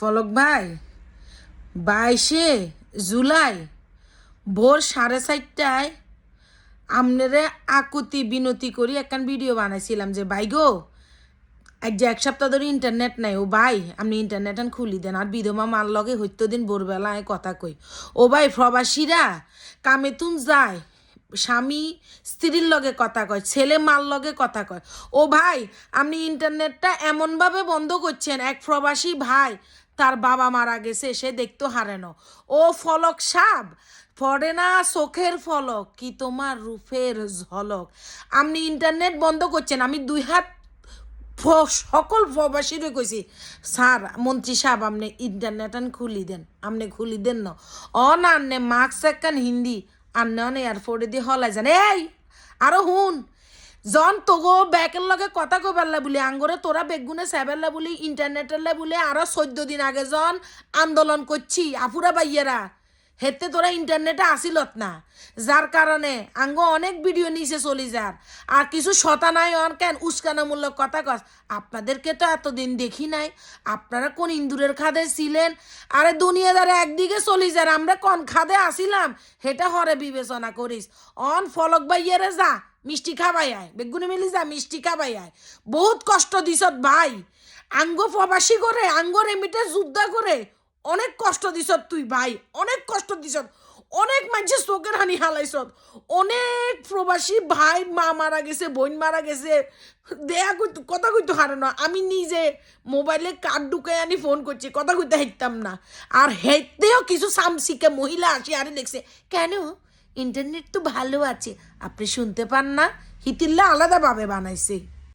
ফলক ভাই, বাইশে জুলাই, ভোর সাড়ে চারটায় আমনেরে আকুতি বিনতি করি। একখান ভিডিও বানাইছিলাম যে, ভাই গো এক যে এক সপ্তাহ ধরে ইন্টারনেট নাই। ও ভাই, আপনি ইন্টারনেট আন খুলি দেন। আর বিধমা মার লগে হইতো দিন ভোরবেলায় কথা কই। ও ভাই, প্রবাসীরা কামে তুন যায়, স্বামী স্ত্রীর লগে কথা কয়, ছেলে মার লগে কথা কয়। ও ভাই, আপনি ইন্টারনেটটা এমনভাবে বন্ধ করছেন, এক প্রবাসী ভাই তার বাবা মারা গেছে, সে দেখতো হারানো। ও ফলক সাপ, পড়ে না চোখের ফলক, কি তোমার রূপের ঝলক? আপনি ইন্টারনেট বন্ধ করছেন, আমি দুই হাত সকল প্রবাসীরে কইছি, স্যার, মন্ত্রী সাহেব, আপনি ইন্টারনেট আন খুলি দেন, আপনি খুলি দেন না। অন আন্নে মাস্ক একখান হিন্দি আন্নে অন এয়ারপোর্টে দিয়ে হলাই যান। এই, আরও হুন জন তোগো ব্যাকের লগে কথা কইবারলা বলি, আঙ্গরে তোরা বেগুনে সেবেরলা বলি ইন্টারনেটের বলে, আরও চোদ্দ দিন আগে জন আন্দোলন করছি, আফুরা বাইয়েরা হেতে তোরা ইন্টারনেটে আসিলত না। যার কারণে আঙ্গ অনেক ভিডিও নিচে চলি যার। আর কিছু শতা নাই অন কেন উস্কানামূলক কথা কস, আপনাদেরকে তো এতদিন দেখি নাই। আপনারা কোন ইন্দুরের খাদে ছিলেন? আরে দুনিয়াদারে একদিকে চলি যার, আমরা কোন খাদে আসিলাম? হেটা হরে বিবেচনা করিস। অন ফলক বাইয়ারে যা, মিষ্টি খাবাই আয়। বেগুনি মিলি যা, মিষ্টি খাবাই আয়। বহুত কষ্ট দিছত ভাই। আঙ্গ প্রবাসী করে, আঙ্গর রেমিটে যুদ্ধ করে অনেক কষ্ট দিছত তুই ভাই, অনেক কষ্ট দিছত, অনেক মানুষের চোখের হানি হালাইছত, অনেক প্রবাসী ভাই মা মারা গেছে, বোন মারা গেছে, দেয়া কইতো, কথা কইতো হারে না, আমি নিজে মোবাইলে কার্ড ঢুকাই আনি ফোন করছি, কথা কইতে হেঁটতাম না, আর হেঁটেও কিছু সামসিকে মহিলা আসি আরে দেখছে কেন? ইন্টারনেট তো ভালো আছে, আপনি শুনতে পান না, হিতিল্লা আলাদাভাবে বানাইছে।